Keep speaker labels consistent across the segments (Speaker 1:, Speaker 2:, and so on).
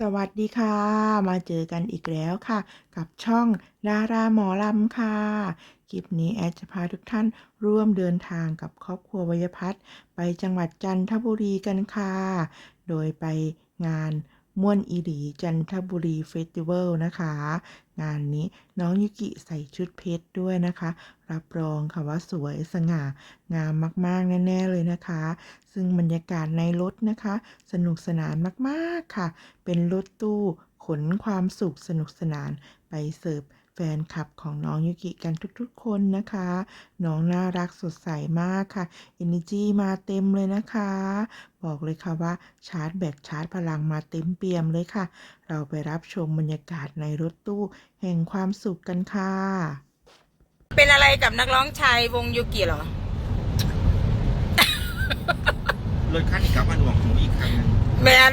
Speaker 1: สวัสดีค่ะ มาเจอกันอีกแล้วค่ะ กับช่องดาราหมอลำค่ะ คลิปนี้แอดจะพาทุกท่านร่วมเดินทางกับครอบครัววยพัฒน์ไปจังหวัดจันทบุรีกันค่ะ โดยไปงาน ม่วนอีหลีจันทบุรีเฟสติวัลนะคะ งานนี้น้องยุกิใส่ชุดเพชรด้วยนะคะ รับรองค่ะว่าสวยสง่างามมากๆ แน่ ๆ เลยนะคะ ซึ่งบรรยากาศในรถนะคะ สนุกสนานมากๆค่ะ เป็นรถตู้ ขนความสุขสนุกสนานไปเสิร์ฟแฟนคลับของน้องยุกิกันทุกๆคนนะคะ น้องน่ารักสดใสมากค่ะ Energy มาเต็มเลยนะคะ บอกเลยค่ะว่าชาร์จแบตชาร์จพลังมาเต็มเปี่ยมเลยค่ะ เราไปรับชมบรรยากาศในรถตู้แห่งความสุขกันค่ะ
Speaker 2: เป็นอะไรกับนักร้องชายวงยูกิเหรอ
Speaker 3: รถคันนี้กลับมาหน่วงหูอีกครั้งหนึง
Speaker 2: แมน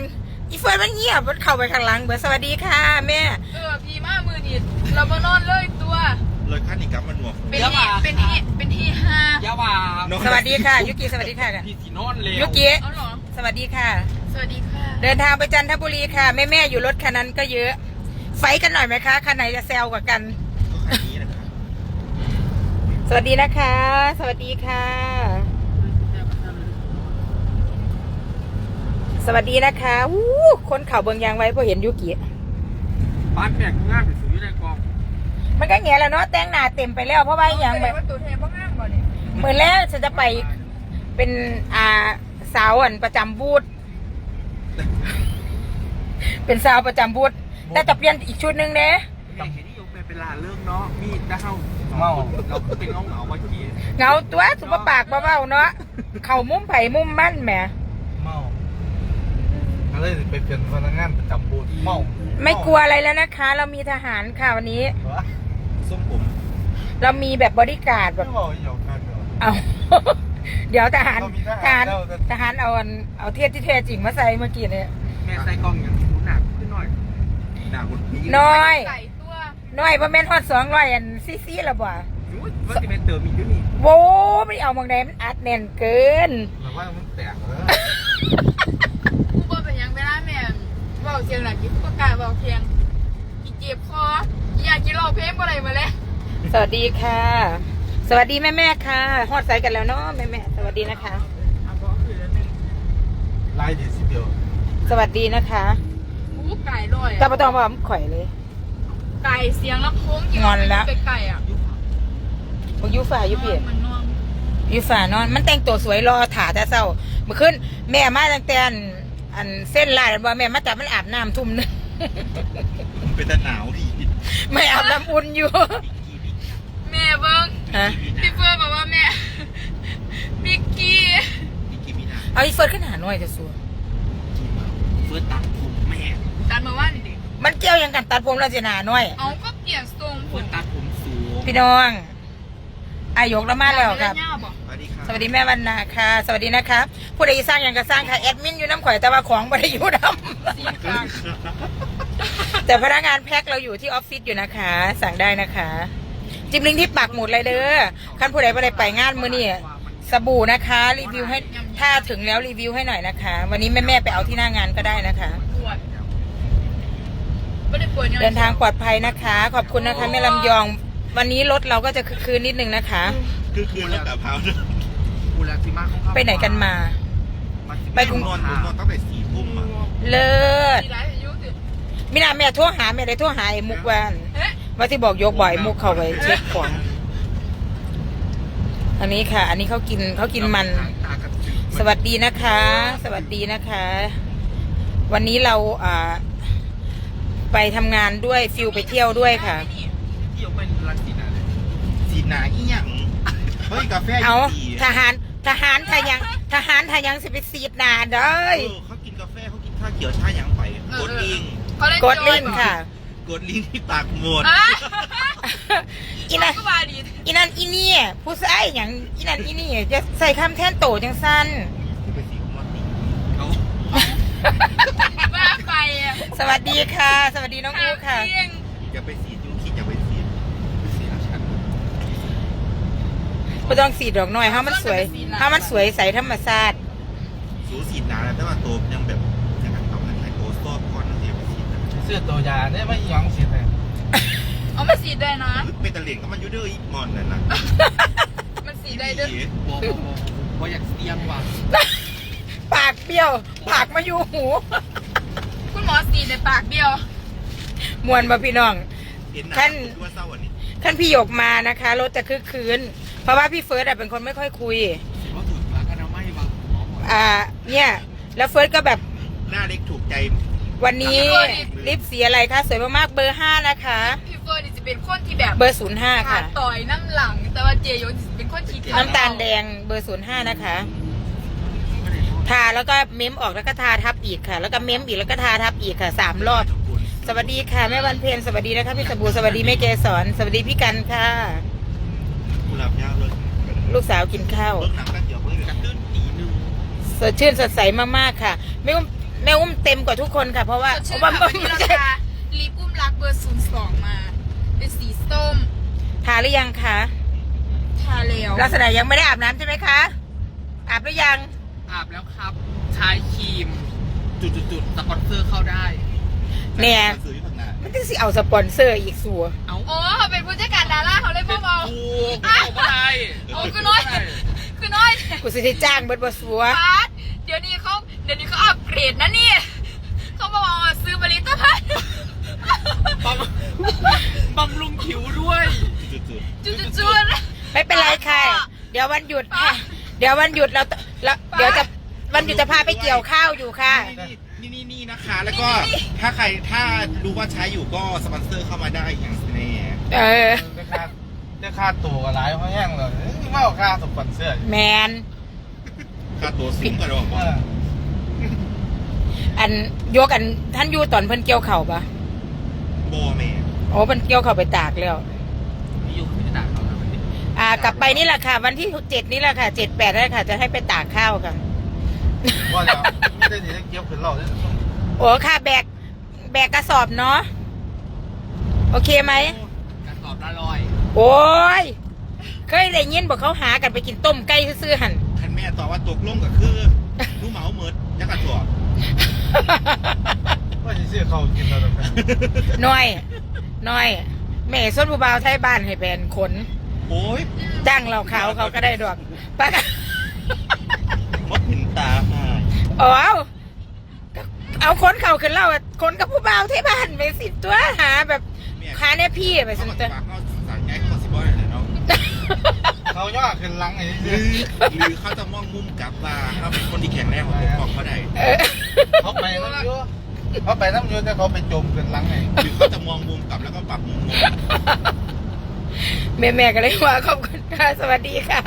Speaker 2: อีเฟิร์นมันเงียบมันเข้าไปข้างหลังเบอร์สวัสดีค่ะแม่
Speaker 4: เออพี่มามือนี่เราบนอนเลยตัว
Speaker 3: รถคันนี้กลับมาหน่วงหู
Speaker 4: เป็นที่เป็นที่เป็นที่ห้ายา
Speaker 5: ว่า
Speaker 3: น้อง
Speaker 2: สวัสดีค่ะ ยุกิสวัสดีค่ะกัน
Speaker 5: พี่สีนอนเร็ว
Speaker 2: ยุกิ
Speaker 4: เอาเหรอ
Speaker 2: สวัสดีค่ะ
Speaker 4: สวัสดีค่ะ
Speaker 2: เดินทางไปจันทบุรีค่ะ แม่แม่ๆอยู่รถคันนั้นก็เยอะ ไฟท์กันหน่อยไหมคะคันไหนจะแซวกว่ากัน
Speaker 3: ก็คันนี้นะครับ
Speaker 2: สวัสดีนะคะ สวัสดีค่ะ สวัสดีนะคะอู้คนเข่าเบิงยางไว้พอเห็นยุกิ
Speaker 5: บ้านแปลกงานไปซื้อในกอง
Speaker 2: มันก็แง่แล้วเนาะแต่งหน้าเต็มไปแล้วเพราะว่าอหย่างแบบ
Speaker 4: ว่าตัวแทนพ่องามบ่เนี่ย
Speaker 2: เหมือนแล้วฉันจะไปเป็นอ่าสาวอันประจำบูธเป็นสาวประจำบูธแต่จะเปลี่ยนอีกชุดหนึ่งเด้
Speaker 5: ต้องเห็นที่ยกไปเป็นลาเรื่องเนาะมีดนะเฮาเมาเราเป็นเงาเงาๆเมื่อกี้
Speaker 2: เงาตัวสุปปากเบาๆเนาะเข่ามุมไผ่มุมมั่นแหม
Speaker 6: เมา ก็เลยไปเป็นพนักงานประจำบูธเมา
Speaker 2: ไม่กลัวอะไรแล้วนะคะ เรามีทหารค่ะวันนี้
Speaker 6: วะ
Speaker 3: ส้มผม
Speaker 2: เรามีแบบบริการดแบ
Speaker 6: ไม่
Speaker 2: บ
Speaker 6: เมาอีหยอกกันเหรอ
Speaker 2: เอา เดี๋ยวทหาร
Speaker 6: เรามีท
Speaker 2: ท
Speaker 6: หาร
Speaker 2: หาร
Speaker 6: แล้วแต่
Speaker 2: ทหารเอาอันเอาเทียบที่แท้จริงมาใส่เมื่อกี้เนี่ย
Speaker 5: แม่ใส่กล้องอย่างรู้หนักขึ้นหน่อย
Speaker 3: ด่าบนนี้
Speaker 2: น้อย
Speaker 4: ใส่ตัว
Speaker 2: น้อยประมาณฮอดสองร้อยอันซีซีละบ่
Speaker 5: รู้ว่าจะเป็นเติมอีกด้วยนี่
Speaker 2: โว้ไม่เอามองใดมันอัดแน่นเกิน
Speaker 6: แบบว่ามันแตกแล้ว
Speaker 4: กูบ่เป็นหยังเวลาแม่นเว้าเสียงหนักยิ่งประกล้าศเว้าเพียงอีเจ็บคออีอยากกินเหล้าเพลงบ่ได้มาแล้ว
Speaker 2: สวัสดีค่ะ สวัสดีแม่แม่ๆค่ะฮอดใส่กันแล้วเนาะแม่แม่ๆสวัสดีนะคะ
Speaker 6: ไล่เดซิเบล
Speaker 2: สวัสดีนะคะ
Speaker 4: อู้ไก่ด้วย
Speaker 2: ตาประตองว่าข่อยเลย
Speaker 4: ไก่เสียงลำโพง
Speaker 2: งอนละ
Speaker 4: ไก่อะ
Speaker 2: พวกยูฝ่ายูเปีย
Speaker 4: มันนอน
Speaker 2: ยูฝ่านอน มันแต่งตัวสวยรอถ่าแต่เศร้าเมื่อคืนแม่มาตั้งแต่ อันอันเส้นลาดว่าแม่มาจับมันอาบน้ำทุ่มหนึง
Speaker 3: มันเป็นตะหนาวดี
Speaker 2: ไม่อาบน้ำอุ่นอยู่
Speaker 4: แม่เบิ่ง
Speaker 2: ฮะ
Speaker 4: พี่เฟิร์นบอกว่าแม่บิกกี้
Speaker 3: พี่กิมินา
Speaker 2: เอาอีเฟิร์สขึ้นหาหน่อยจะสู
Speaker 3: เฟิร์สตัดผมแม่
Speaker 4: ตัดมาว่านี่ดิ
Speaker 2: มันเกี่ยวหยังกันตัดผมเราจะหนาหน่อย
Speaker 4: เอาก็เปลี่ยนทรงผ
Speaker 3: เฟิร์
Speaker 4: ม
Speaker 3: สตัดผมสูง
Speaker 2: พี่น้องอายกแล้วมาแล้วครับ
Speaker 4: ย่าบอก
Speaker 3: สวัสดีครับ
Speaker 2: สวัสดีแม่วันนาค่ะ สวัสดีนะคะผู้ใดสร้างอย่างก็สร้างค่ะแอดมินอยู่น้ำข่อยแต่ว่าของไม่ได้อยู่น้
Speaker 4: สีกลางำ
Speaker 2: แต่พนักงานแพ็คเราอยู่ที่ออฟฟิศอยู่นะคะ สั่งได้นะคะ จิมลิงที่ปักหมุดเลยเด้อคันผู้ใดไม่ได้ไปงานมื้อนี่สบู่นะคะ รีวิวให้ถ้าถึงแล้วรีวิวให้หน่อยนะคะ วันนี้แม่แม่ๆไปเอาที่หน้างานก็ได้นะคะ
Speaker 4: ปวดไม่ได้ปวด
Speaker 2: เดินทางปลอดภัยนะคะ ขอบคุณนะคะแม่ลำยอง วันนี้รถเราก็จะคึกคืนนิดนึงนะคะ
Speaker 3: คือคืนแล้วแต่เผาเนอะ
Speaker 5: กู แล้วที่มาของเขา
Speaker 2: ไปไหนกันมา ไปกรุง
Speaker 3: นอนผมนอนตั้งแต่สี่ทุ่มอะ
Speaker 2: เลิศ
Speaker 4: สีร้ายอายุสิ
Speaker 2: มินาแม่โทรหาแม่ได้โทรหาไอ้มุกวาน
Speaker 4: เอ๊ะ
Speaker 2: ว่าที่บอกยกบ่อยมุกเข้าไปเช็คของอันนี้ค่ะ อันนี้เขากินเขากินมัน
Speaker 5: ตากระตือ
Speaker 2: สวัสดีนะคะ สวัสดีนะคะ วันนี้เราอ่าไปทำงานด้วยฟิลไปเที่ยวด้วยค่ะ
Speaker 5: ที่ยกเป็นรังสีนะเลย
Speaker 3: สีหนาอีหยังเฮ้ยกาแฟ
Speaker 2: เอา
Speaker 3: ดี
Speaker 2: ทหาร ทหารทายังทหารทายังสิไปสีดหนาเด้
Speaker 3: เอ
Speaker 2: อ
Speaker 3: อเขากินกาแฟเขากินชาเขียวชาหยังไปกดลิงก์
Speaker 4: เขาเล่น
Speaker 2: กดลิงก์ค่ะ
Speaker 3: กดลิงก์ที่ปากหมด
Speaker 4: อะ
Speaker 2: อีนั่น
Speaker 4: ก็มาดี
Speaker 2: อีนั่นอีนี่ผู้ชายอย่างอีนั่นอีนี่จะใส่คำแทนโตจังสั้น
Speaker 3: ที่ไปสีของมันนี่เขา
Speaker 4: มาไปอะ
Speaker 2: สวัสดีค่ะ สวัสดีน้องอูค่ะ
Speaker 4: เที่ยง
Speaker 3: อย่าไปสียุ่งคิดอย่าไปสีไปสีอาชัน
Speaker 2: ไม่ต้องสีดอกน้อยห้ามันสวยห้ามันสวยใสธรรมชาติ
Speaker 3: สูสีหนาแล้วแต่ว่าตัวยังแบบยังกันต้องให้โตซอบก่อนนะเดี๋ยวไปสี
Speaker 6: เสื้อตัวยาเนี่ยไม่หยังสิเลย
Speaker 4: เอามาสีได้นะ
Speaker 3: เป็นตะเหลียงก็มันอยูเดอร์อีกมอนนั่นนะ
Speaker 4: มันสีได้เด้วย
Speaker 5: บอบอบอบออยากเสียงว่ะ
Speaker 2: ปากเปรี้ยว ปากมาอยู่หู
Speaker 4: คุณหมอสีในปากเดียว
Speaker 2: มวนมาพี่น้อง
Speaker 3: เห็นห
Speaker 2: ท่า
Speaker 3: น้านคิดว่าเศร้าอันนี้
Speaker 2: ท่านพี่หยกมานะคะรถจะคึกคืน เพราะว่าพี่เฟิร์สอะเป็นคนไม่ค่อยคุย
Speaker 5: เขาถือปากอนามัยว่ะหมอบอก
Speaker 2: อ่าเนี่ยแล้วเฟิร์สก็แบบ
Speaker 3: หน้าเล็กถูกใจ
Speaker 2: วันนี้ลิปสีอะไรคะสวยมากๆเบอร์ห้านะคะ
Speaker 4: พี่เฟิร์นนี่จะเป็นคนที่แบบ
Speaker 2: เบอร์ศูนย์ห้า
Speaker 4: ขา
Speaker 2: ค่ะ
Speaker 4: ต่อยน้ำหลัง แต่ว่าเจโยนจะเป็นคนขี้ขลด
Speaker 2: น้ำตาลแดงเบอร์ศูนย์ห้านะคะ ทาแล้วก็เม้มออกแล้วก็ทาทับอีกค่ะ แล้วก็เม้มอีกแล้วก็ทาทับอีกค่ะสามรอบ สวัสดีค่ะแม่วันเพ็ญสวัสดีนะคะพี่สบู่สวัสดีแม่เกสรสวัสดีพี่กันค่ะ
Speaker 3: กุหลาบยาวเลย
Speaker 2: ลูกสาวกินข้าว
Speaker 3: เบิ้งหนังกันเดี๋ยวเบิ้ง
Speaker 5: ก
Speaker 3: กั
Speaker 5: ระ
Speaker 3: น
Speaker 5: ตื้นตีหนึ่ง
Speaker 2: สดชื่นสดใสมากๆค่ะ แม่อุ้มแม่อุ้มเต็มกว่าทุกคนค่ะ เพราะว่า
Speaker 4: สด
Speaker 2: เพ
Speaker 4: ชื่น
Speaker 2: ราะว่า
Speaker 4: ค่ะวันนี้
Speaker 2: ไม่
Speaker 4: รา
Speaker 2: ใช่
Speaker 4: คาลิปอุ้มรักเบอร์ศูนย์สองมา เป็นสีส้ม
Speaker 2: ทาหรือยังคะ
Speaker 4: ทาแล้ว
Speaker 2: ลักษณะยังไม่ได้อาบน้ำใช่ไหมคะ อาบหรือยัง
Speaker 5: อาบแล้วครับ ใช้ครีม จุดจุดจุดสปอนเซอร์เข้าได้
Speaker 2: เนี่ย
Speaker 3: ซื้ออยู่ข้างหน้า
Speaker 2: มันถึงสิเอาสปอนเซอร์อีกสัว
Speaker 5: เอา
Speaker 4: โอ้เขา เป็นผู้จัดการดาราเขาเลย
Speaker 5: เป็
Speaker 4: พ่
Speaker 5: น
Speaker 4: อเบา
Speaker 5: ถูกเอาไม่ได้
Speaker 4: โอ้คือน้อยคือน้อย
Speaker 2: กูสิได้จ้างเบิดบ่สัว
Speaker 4: ฟาดเดี๋ยวนี้เขาเดี๋ยวนี้เขาอัปเกรดนะนี่เขาบอกว่าซื้อผลิตภัณฑ์
Speaker 5: บำบำรุงผิวด้วย
Speaker 3: จุดๆ
Speaker 4: จุดๆจุด
Speaker 2: ไม่เป็นไรค่ะ เดี๋ยววันหยุดค่ะเดี๋ยววันหยุดเราเราเดี๋ยวจะวันหยุดจะพาไปเกี่ยวข้าวอยู่ค่ะ
Speaker 3: นี่นี่นี่นะคะ แล้วก็ถ้าใครถ้ารู้ว่าใช้อยู่ก็สปอนเซอร์เข้ามาได้อย่างแน่
Speaker 2: เออ
Speaker 6: ได้ค่าได้ค่าตัวกันหลายเพราะแห้งเลยไม่เอาค่าสปอนเซอร์
Speaker 2: แมน
Speaker 3: ค่าตัวสูงกว่าเรา
Speaker 6: เออ
Speaker 2: อันยกอันท่านอยู่ตอนเพิ่นเกี่ยวเข่าวปะ
Speaker 3: โบแม่
Speaker 2: โอ้เพิ่นเกี่ยวเข่าวไปตากแล้ว
Speaker 5: พี่อยู่ไม่ได้ด่าเขานะวันนี้
Speaker 2: อ่ากลับไปนี่แหละค่ะ วันที่เจ็ดนี่แหละค่ะเจ็ดแปดนี่แหละค่ะ จะให้ไปตากข้าวค่ะ
Speaker 6: ว่าแล้วไม่ได้ดีได้เกี่ยวขึ้นเราได้
Speaker 2: โอ้ค่ะ แบก แบกกระสอบเนาะโอเคไหม
Speaker 5: กระส อบละร้อย
Speaker 2: โอ้ย เคยได้ยินบอกเขาหากันไปกินต้มไก่ซื่อๆหัน
Speaker 3: คันแม่ตอบว่าตกลงก็คือรู้เหมาเมิดยักษ์กระสอบ
Speaker 6: ว่าจะซื้อเขากินเราแต่
Speaker 2: น้อยน้อย แม่ส้นผู้บ่าวไทยบ้านให้แบนขน
Speaker 3: โอ้ย
Speaker 2: จ้างเราเขาเขาก็ได้ดอกปะกะ
Speaker 3: มดเห็นตาหาย
Speaker 2: อ๋อเอาเอาคนเขาขึ้นเล่าอะคนกับผู้บ่าวไทยบ้านไปสิตัวหาแบบ
Speaker 3: แม่
Speaker 2: หาเนี่ยพี่ไป
Speaker 3: เขา
Speaker 2: สิ
Speaker 3: มา
Speaker 2: ตัว
Speaker 3: ฝากเขาสั่งย้ายเขามาสิบอยเลยเนาะ
Speaker 6: เขาย่อขึ้นหลังไอ้
Speaker 3: ห
Speaker 6: นี่
Speaker 3: รือหรือเขาจะมองมุมกลับว่าเขาเป็นคนที่แข็งแรงของปกครองเขาได้
Speaker 2: เออ
Speaker 6: เขาไปน้ำยูเขาไปน้ำยูแต่เขาไปจมขึ้นหลังไง
Speaker 3: หรือเขาจะมองมุมกลับแล้วก็ปรับมุมมอง
Speaker 2: แม่แม่ๆก็เลยว่าขอบคุณค่ะสวัสดีค่ะ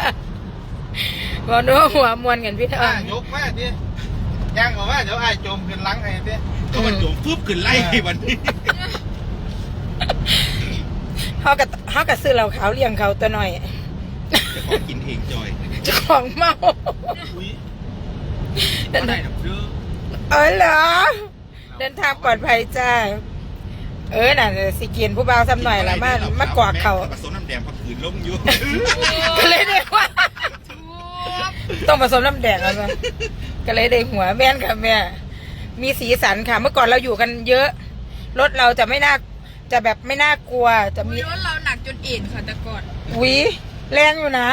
Speaker 2: บอกนู้หัวมวนกันพี่ทอ
Speaker 6: อ่างยกมาดิย่างออกมาเดี๋ยวไอ้จมขึ้นหลังไอ้ดิ
Speaker 3: ก็มันโยมฟึบขึ้นไล่วันนี้
Speaker 2: เขากับเขากับซื้อเราขาวเลี้ยงเขาตัวหน่อย
Speaker 3: จะขอกินเองจอย
Speaker 2: เจ้าของเมา
Speaker 5: อุ้ยก็ได้หนักเด้อ
Speaker 2: เออเหรอ เดินทางปลอดภัยจ้า เออน่ะสิเกียนผู้บ่าวซ้ำหน่อยละมามากวากเขา
Speaker 3: ผสมน้ำแดงพอขืนล้มอยู่
Speaker 2: ก็เลยได้ว่า ต้องผสมน้ำแดงแล้วนะก็เลยได้หัวแม่นค่ะแม่ มีสีสันค่ะ เมื่อก่อนเราอยู่กันเยอะ รถเราจะไม่น่า จะแบบไม่น่ากลัวจะมี
Speaker 4: มี รถเราหนักจนเอ็นค่ะแต่ก่อน
Speaker 2: หวีแรงอยู่นะ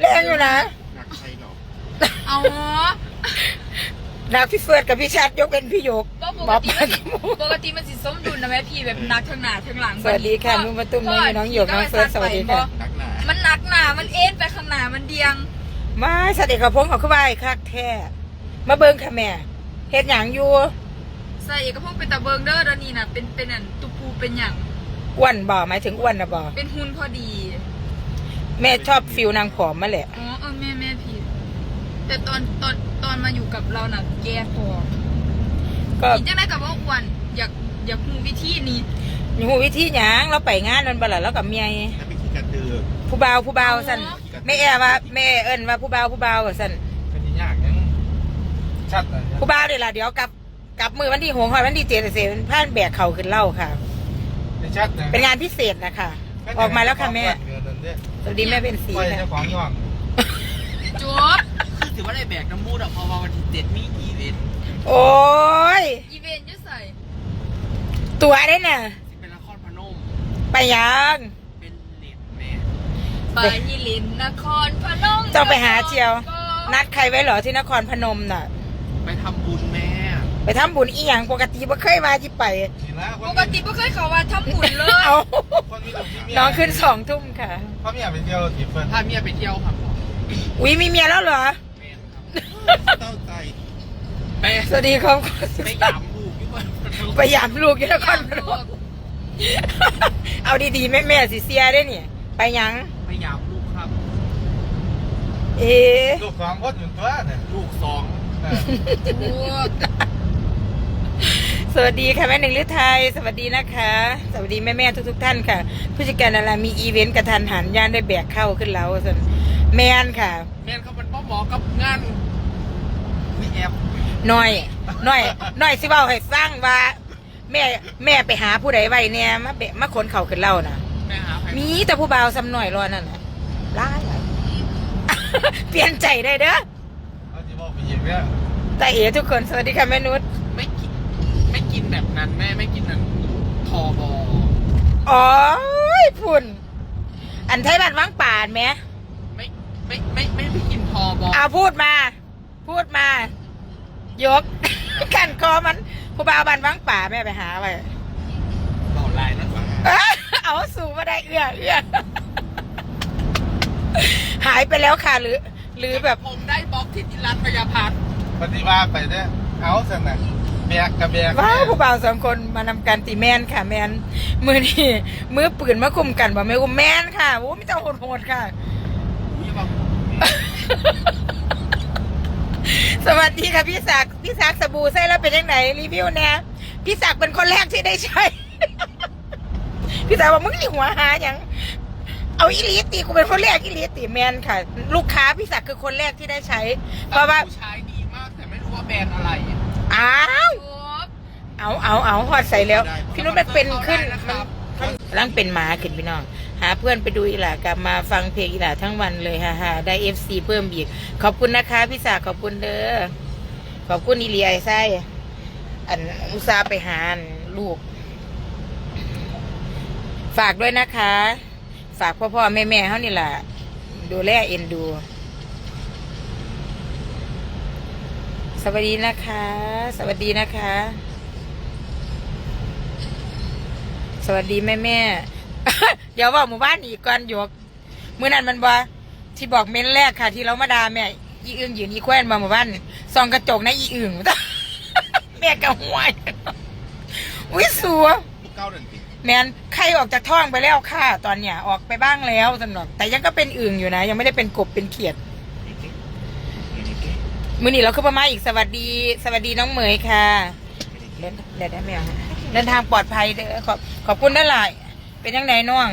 Speaker 2: แรงอยู่นะ
Speaker 3: หนักใช่หรอ
Speaker 4: เอา
Speaker 2: นักพี่เฟิร์ดกับพี่ชัดยกเป็นพี่โยก
Speaker 4: ก็ป
Speaker 2: หม
Speaker 4: ก
Speaker 2: อ
Speaker 4: ติ
Speaker 2: ปลา
Speaker 4: มันสิปกติมันสิส้มดุลนะแม่พี่แบบหนักทั้งหน้าทั้งหลัง
Speaker 2: สวัสดีค่ะนุ่มมาตุ้มน้องอยู่น้องหยกน้องเฟิร์สสวัสดีค่ะ
Speaker 3: หนักหนา
Speaker 4: มันหนักหนามันเอ็นไปข้างหน้ามันเดียง
Speaker 2: มาสเด็จกับพงเขาขึ้นไปคักแท้มาเบิ่งค่ะแม่เฮ็ดหยังอยู่
Speaker 4: ใส่เอกพงเป็นตะเบิงเด้อแล้วนี่นะเป็นเป็นอันตุปู เป็นอย่าง
Speaker 2: อ้วนบ่หมายถึงอ้วนนะบ่
Speaker 4: เป็นหุ่นพอดี
Speaker 2: แม่ชอบฟิลนางผอมมาแหละ
Speaker 4: อ๋อเออแม่แม่พี่แต่ตอนตอนตอนมาอยู่กับเราน่ะแกพอ
Speaker 2: ก็
Speaker 4: กินจังได้กับว่าอ้วนอยากอยากมูวิธีนี้
Speaker 2: หูวิธีหยังเราไปงานนั่นบ่ล่ะแล้วกับเมีย
Speaker 3: ถ้าไปขี่กระตือ
Speaker 2: ผู้บ่าวผู้บ่าวสั่นแม่แอว่าแม่เอิ้นว่าผู้บ่าวผู้บ่าวว่าสั่น
Speaker 6: เป็นยากยังชัดอะ
Speaker 2: ผู้บ่าวนี่ล่ะเดี๋ยวกลับกลับมือวันที่หกวันที่เจ็ดเสร็จผ่านแบกเขาขึ้นเล่าค่ะ
Speaker 6: ชัด
Speaker 2: เป็นงานพิเศษนะคะออกมาแล้วค่ะแม่สวัสดีแม่เป็นสี
Speaker 6: ไป
Speaker 2: ค่ะ
Speaker 6: เจ้าของย่อง
Speaker 4: จบ
Speaker 5: คือถือว่าได้แบกน้ำมูดอะเพราะว่าวันที่เจ็ดมีอีเวนต์
Speaker 2: โอ้ย
Speaker 4: อีเวนต์อยุ่ใส่
Speaker 2: ตัวได้น่ะ
Speaker 5: เป็นนครพนม
Speaker 2: ไปยัง
Speaker 5: เป็นเลดแม่
Speaker 4: ไปฮิลินนครพนม
Speaker 2: ต้องไปหาเจียว นัดใครไว้เหรอที่นครพนมน่ะ
Speaker 5: ไปทำบุญแม่
Speaker 2: ไปทำบุญอีหยังปกติบ่เคยมาที่ไป
Speaker 6: นี่ละค
Speaker 4: ป
Speaker 6: น
Speaker 4: กติไม่เคยเขาว่าทำบุญเลย
Speaker 2: เอา
Speaker 6: คนมีลูกมีเมีย
Speaker 2: น้องขึ้นสองทุ่มค่ะ
Speaker 6: เขาไม่อยากไปเที่ยวทิพย์เพิ่น
Speaker 5: พาเมียไปเที่ยวครับผม
Speaker 2: อุ้ยมีเมียแล้วเหรอ
Speaker 5: แม่ครับ
Speaker 3: เต้าใจ
Speaker 5: ไป
Speaker 2: สวัสดีครับ
Speaker 5: ไปยามลูกอยู่บ้านพนม
Speaker 2: ไปยามลูกที่นครพนมเอาดีๆแม่แม่ๆสิเสียได้เนี่ย ไปยัง
Speaker 5: ไปยามลูกครับ
Speaker 2: เอ๊ะ
Speaker 6: ลูกสองคนอยู่ตัวเนี่ย
Speaker 5: ลูกสอง
Speaker 6: เออ
Speaker 2: สวัสดีค่ะแม่หนึ่งฤทัยสวัสดีนะคะ สวัสดีแม่แม่ๆทุกๆท่านค่ะ ผู้จัดการดารามีอีเวนต์กระทันหันย่านได้แบกเข้าขึ้นแล้วส่วนแมนค่ะ
Speaker 5: แม่นเขาเป็นพ่อหมอกับงานมีแอบ
Speaker 2: หน่อยหน่อยหน่อยสิเบาให้ฟังว่า แม่แม่ไปหาผู้ใดไว้เนี่ยมาเบะมาขนเขาขึ้นเล่านะ
Speaker 5: แม่หาใคร
Speaker 2: มีแต่ผู้บ่าวซ้ำหน่อยรอนั่นน่ะร้ายหลายเปลี่ยนใจได้เด้อ
Speaker 6: เขาจะบอกไปยิงเนี่ย
Speaker 2: แต่เอ๋ทุกคนสวัสดีค่ะแม่นุช
Speaker 5: ไม่กินไม่ กินแบบนั้นแม่ไม่กินนั้นทอบอ
Speaker 2: อ๋อพุ่น อันไทยบ้านว่างป่านไหม
Speaker 5: ไม่ไม่ไม่ไม่ไม่กินทอบอ
Speaker 2: เอาพูดมา พูดมา ยกกันคอมันผู้บ่าวบ้านว่างป่าแม่ไปหาไป
Speaker 5: ต่อลายนะครับ
Speaker 2: เอ้ยเอาสู่มาได้เอื้อเอื้อหายไปแล้วค่ะหรือ หรือแบบ
Speaker 5: ผมได้บล็อกที่จิรัตพยาพัฒน์
Speaker 6: ปฏิบัติไปเนี่ยเอาสนะ แบกกับแบก
Speaker 2: ว้าวผู้บ่าวสองคนมานำการตีแมนค่ะ แมนมือนี่มือปืนมาคุมกันบ่แม่อุ้มแมนค่ะโอ้ไม่ต้องโหดๆค่ะ
Speaker 5: อุ้ยบอก
Speaker 2: สวัสดีค่ะพี่ศักดิ์พี่ศักดิ์สบู่ใส่แล้วเป็นยังไงรีวิวแน่พี่ศักดิ์เป็นคนแรกที่ได้ใช้ พี่ศักดิ์บอกมึงนี่หัวหาอย่างเอาอีหลีตีกูเป็นคนแรกอีหลีตีแมนค่ะ ลูกค้าพี่ศักดิ์คือคนแรกที่ได้ใช้ เพราะว่า
Speaker 5: ผู้ชายดีมากแต่ไม่รู้ว่าแบรนด์อะไร
Speaker 2: อ้าวเอาเอาเอาหอดใส่แล้ว พี่นุชมันเป็นขึ้น
Speaker 5: นะค
Speaker 2: มัน
Speaker 5: รับ
Speaker 2: ร่างเป็นหมาขึ้นพี่น้อง หาเพื่อนไปดูอีหล่ากลับมาฟังเพลงอีหล่าทั้งวันเลยฮ่าฮ่าได้เอฟซีเพิ่มอีก ขอบคุณนะคะ พี่สาขอบคุณเด้อขอบคุณอีเลียไอ้ไส้อันอุตส่าห์ไปหาอันลูก ฝากด้วยนะคะ ฝากพ่อพ่อแม่แม่เขานี่แหละดูแลเอ็นดู สวัสดีนะคะ สวัสดีนะคะ สวัสดีแม่แม่เดี๋ยวบอกหมู่บ้านอีกก่อนหยกเมื่อนั้นมันบ่ที่บอกเม้นแรกค่ะ ที่เรามาดาแม่อีอึ่งยืนอีแควนมาหมู่บ้านส่องกระจกนะอีอึ่งแม่กระหวยอุ้ยสัว
Speaker 3: เก้าหนึ่งปี
Speaker 2: แมนไข่ออกจากท้องไปแล้วค่ะ ตอนเนี้ยออกไปบ้างแล้วสำหรับแต่ยังก็เป็นอึ่งอยู่นะ ยังไม่ได้เป็นกบเป็นเขียด มือนี้เราขึ้นมาอีกสวัสดี สวัสดีน้องเหมยค่ะเดินเดินได้ไหมอะเดินทางปลอดภัยเด้อขอบขอบคุณด้านหลายเป็นยังไงน้อง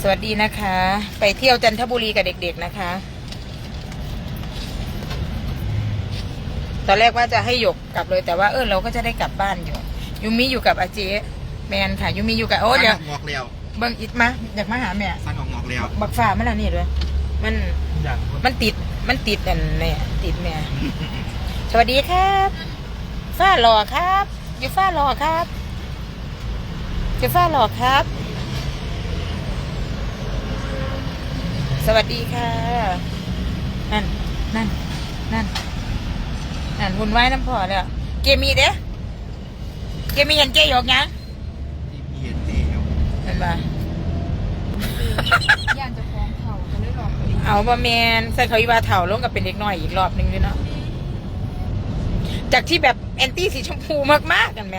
Speaker 2: สวัสดีนะคะ ไปเที่ยวจันทบุรีกับเด็ก ๆนะคะ ตอนแรกว่าจะให้หยกกลับเลยแต่ว่าเออเราก็จะได้กลับบ้านอยู่ยูมิอยู่กับอาเจแมนค่ะยูมิอยู่กับโอ้เดี๋ยว
Speaker 3: งอกแล้ว
Speaker 2: เบิ้งอิดมาอยากมาหาแม่
Speaker 3: สร้างงอกแล้ว
Speaker 2: บักฟ้ามันแล้วนี่เลย มัน
Speaker 6: อย่าง
Speaker 2: มันติดมันติดอันเนี่ยติดแม่สวัสดีครับ ฝ้าหล่อครับ อยู่ฝ้าหล่อครับอยู่ฝ้าหล่อครับ สวัสดีค่ะ นั่น นั่น นั่น นั่นหุ่นไว้น้ำพอแล้วเกมีเด้เกมีเห็นเจหยกยัง
Speaker 3: ที่เพียนเดียว
Speaker 2: เห็นปะ
Speaker 4: เขาอีกเอา
Speaker 2: บะแมนใส่เขาอีวาเถาลงกับเป็นเด็กน้อยอีกรอบหนึ่งด้วยเนาะจากที่แบบแอนตี้สีชมพูมากๆกันไหม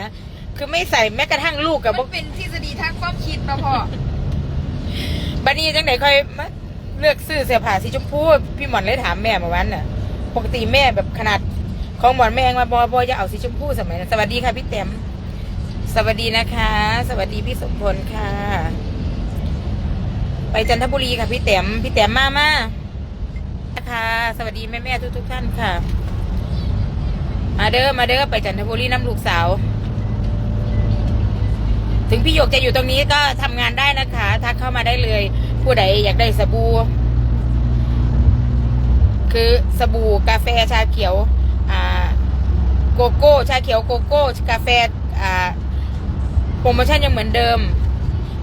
Speaker 2: คือไม่ใส่แม้กระทั่งลูกกับ
Speaker 4: มันเป็นทฤษฎีทางความคิดนะพ่อ
Speaker 2: บันนี้จังไหนค่อยมาเลือกซื้อเสื้อผ้าสีชมพูพี่หมอนเลยถามแม่เมาวันน่ะ ปกติแม่แบบขนาดของหมอนแม่งมาบอบอจะเอาสีชมพูสมัยนั้นสวัสดีค่ะพี่แต้มสวัสดีนะคะ สวัสดีพี่สมพลค่ะ ไปจันทบุรีค่ะพี่แต้มพี่แต้มมามานะคะสวัสดีแม่แม่ทุกทุกท่านค่ะ มาเด้อมาเด้อไปจันทบุรีน้ำลูกสาว ถึงพี่หยกจะอยู่ตรงนี้ก็ทำงานได้นะคะทักเข้ามาได้เลย ผู้ใดอยากได้สบู่คือสบู่กาแฟชาเขียวอ่าโกโก้ชาเขียวโกโก้กาแฟอ่าโปรโมชั่นยังเหมือนเดิม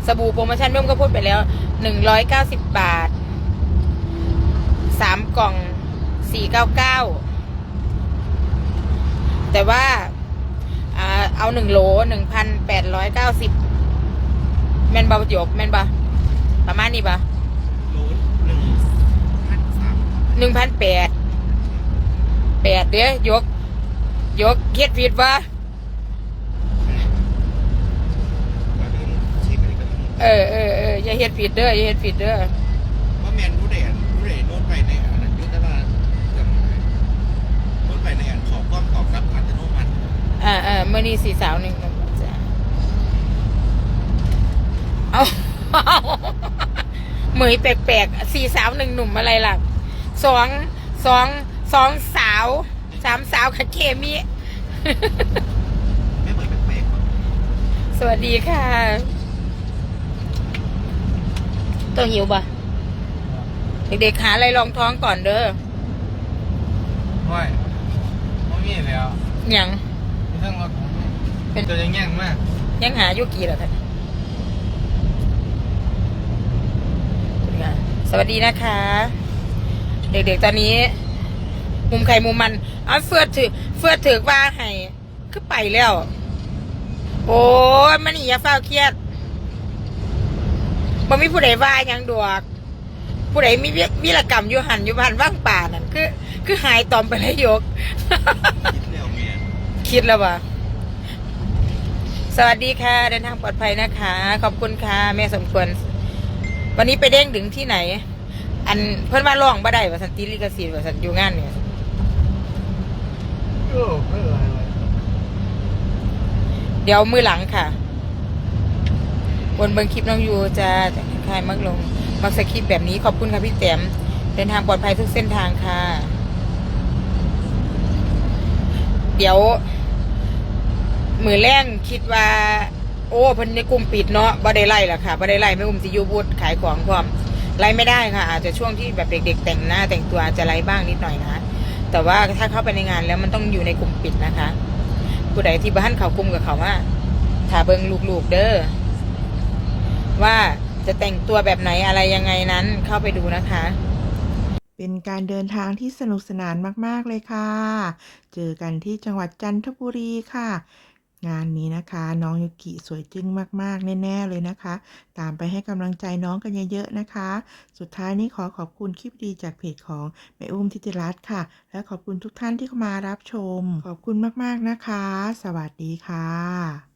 Speaker 2: สบู่โปรโมชั่นร่วมก็พูดไปแล้วหนึ่งร้อยเก้าสิบบาทสามกล่องสี่เก้าเก้าแต่ว่าอ่าเอาหนึ่งโหลหนึ่งพันแปดร้อยเก้าสิบแม่นบาหยกแม่นบาประมาณนี้ปะ
Speaker 3: รู้หนึ่งพันสาม
Speaker 2: หนึ่งพันแปดแปดเด้อยก ยกเคียดผิดปะ
Speaker 3: ก็ลืมเช็คอะไรก็ลืม
Speaker 2: เออเออเอออย่าเฮ็ดผิดเด้ออย่าเฮ็ดผิดเด้อ
Speaker 3: ว่าแมนรู้เด่นรู้เด่นโน้ตไปในอันนั้นยุทธบาลจำได้โน้ตไปในอันขอบกล้องตอบรับอัตโนมัติ
Speaker 2: อ่าอ่าเมื่อนี้สี่สาวหนึ่งหนุ่มจ้ะเอาเหมยแปลกๆสี่สาวหนึ่งหนุ่มอะไรล่ะสองสองสองสาวสามสาวคาเคมี
Speaker 3: ไม่เหมือนแปลกๆหรอก
Speaker 2: สวัสดีค่ะ ตัวหิวปะเด็กๆหาอะไรรองท้องก่อนเด้อ
Speaker 6: ไม่ไม่มีแล้ว
Speaker 2: ยัง
Speaker 6: มีทั้งรถเป็นตัวยังแย่งมาก
Speaker 2: ยังหาอยุกี่เหรอคะสวัสดีนะคะ เด็กๆตอนนี้ มุมใครมุมมันเอาเฟือดถือเฟือดถือว่าให้คือไปแล้ว โอ้ยมันอีอย่าเฝ้าเครียด มันมีผู้ใดว่าหยังดวกผู้ใดมีวิรกรรมอยู่หันอยู่พันว่างป่านั่นคือ คือหายตอมไปเลยยก
Speaker 3: คิดเร็วเมีย
Speaker 2: คิดแล้ววะสวัสดีค่ะ เดินทางปลอดภัยนะคะ ขอบคุณค่ะแม่สมควร วันนี้ไปเด้งถึงที่ไหน อันเพื่อนมาร้องบ่ได้ว่าสันติลิกสิทธิ์ว่าสันอยู่งานเนี่ย
Speaker 6: โอ้ไม่เป็นไรเลย
Speaker 2: เดี๋ยวมือหลังค่ะ บนเบิงคลิปน้องยูจะค่ายมักลง มักสคริปแบบนี้ขอบคุณค่ะพี่แต้มเดินทางปลอดภัยทุกเส้นทางค่ะ เดี๋ยว มือแรงคิดว่า โอ้เพิ่นในกลุ่มปิดเนาะบ่ได้ไล่ล่ะค่ะบ่ได้ไล่ไม่อุ้มสิยูบูดขายของพร้อมไล่ไม่ได้ค่ะ อาจจะช่วงที่แบบเด็ก ๆ แต่งหน้า แต่งตัวอาจจะไล่บ้างนิดหน่อยนะแต่ว่าถ้าเข้าไปในงานแล้วมันต้องอยู่ในกลุ่มปิดนะคะ ผู้ใดที่บ้านเขากลุ่มกับเขาว่าถ้าเบิงลูกๆเด้อ ว่าจะแต่งตัวแบบไหนอะไรยังไงนั้นเข้าไปดูนะคะ
Speaker 1: เป็นการเดินทางที่สนุกสนานมากๆเลยค่ะ เจอกันที่จังหวัดจันทบุรีค่ะ งานนี้นะคะ น้องยุกิสวยจึ้งมากๆ แน่ ๆ เลยนะคะ ตามไปให้กำลังใจน้องกันเยอะๆนะคะ สุดท้ายนี้ขอขอบคุณคลิปดีจากเพจของแม่อุ้มทิติรัตน์ค่ะ และขอบคุณทุกท่านที่เข้ามารับชม ขอบคุณมากๆนะคะ สวัสดีค่ะ